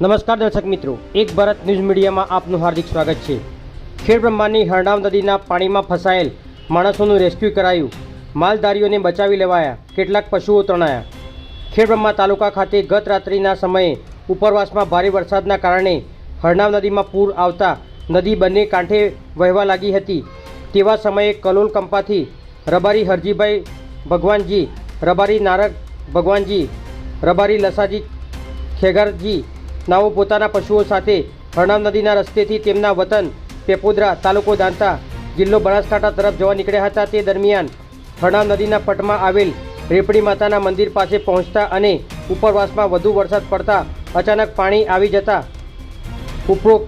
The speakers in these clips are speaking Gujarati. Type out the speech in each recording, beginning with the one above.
નમસ્કાર દર્શક મિત્રો, એક ભારત ન્યૂઝ મીડિયામાં આપનું હાર્દિક સ્વાગત છે. ખેડબ્રહ્માની હરણાવ નદીના પાણીમાં ફસાયેલ માણસોનું રેસ્ક્યુ કરાયું. માલધારીઓને બચાવી લેવાયા, કેટલાક પશુઓ તણાયા. ખેડબ્રહ્મા તાલુકા ખાતે ગત રાત્રિના સમયે ઉપરવાસમાં ભારે વરસાદના કારણે હરણાવ નદીમાં પૂર આવતા નદી બંને કાંઠે વહેવા લાગી હતી. તેવા સમયે કલોલ કંપાથી રબારી હરજીભાઈ ભગવાનજી, રબારી નારક ભગવાનજી, રબારી લસાજી ખેગરજી નાઓ પોતાના પશુઓ સાથે હરણામ નદીના રસ્તેથી તેમના વતન પેપોદરા તાલુકો દાંતા જિલ્લો બનાસકાંઠા તરફ જવા નીકળ્યા હતા. તે દરમિયાન હરણામ નદીના પટમાં આવેલ રેપડી માતાના મંદિર પાસે પહોંચતા અને ઉપરવાસમાં વધુ વરસાદ પડતા અચાનક પાણી આવી જતા ઉપરોક્ત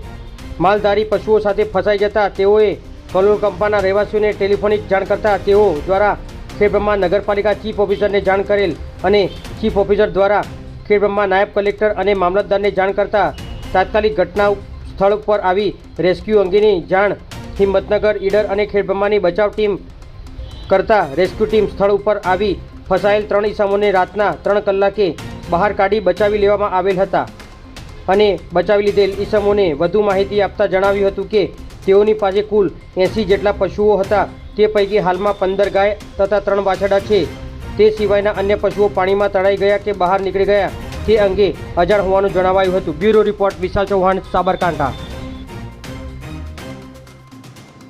માલધારી પશુઓ સાથે ફસાઈ જતા તેઓએ કલોલ કંપાના રહેવાસીઓને ટેલિફોનિક જાણ કરતા તેઓ દ્વારા ખેડબ્રહ્મા નગરપાલિકા ચીફ ઓફિસરને જાણ કરેલ અને ચીફ ઓફિસર દ્વારા ખેડબ્રહ્મા નાયબ કલેક્ટર અને મામલતદારને જાણ કરતા તાત્કાલિક ઘટના સ્થળ ઉપર આવી રેસ્ક્યુ અંગેની જાણ હિંમતનગર, ઈડર અને ખેડબ્રહ્માની બચાવ ટીમ કરતા રેસ્ક્યુ ટીમ સ્થળ ઉપર આવી ફસાયેલ ત્રણ ઈસમોને રાતના ત્રણ કલાકે બહાર કાઢી બચાવી લેવામાં આવેલ હતા અને બચાવી લીધેલ ઈસમોને વધુ માહિતી આપતા જણાવ્યું હતું કે તેઓની પાસે કુલ એંસી જેટલા પશુઓ હતા. તે પૈકી હાલમાં પંદર ગાય તથા ત્રણ વાછરડા છે. તે સિવાયના અન્ય પશુઓ પાણીમાં તળાઈ ગયા કે બહાર નીકળી ગયા. તે અંગે અજાણ હોવાનું જણાવાયું હતું. Bureau report Vishal Chauhan Sabarkantha.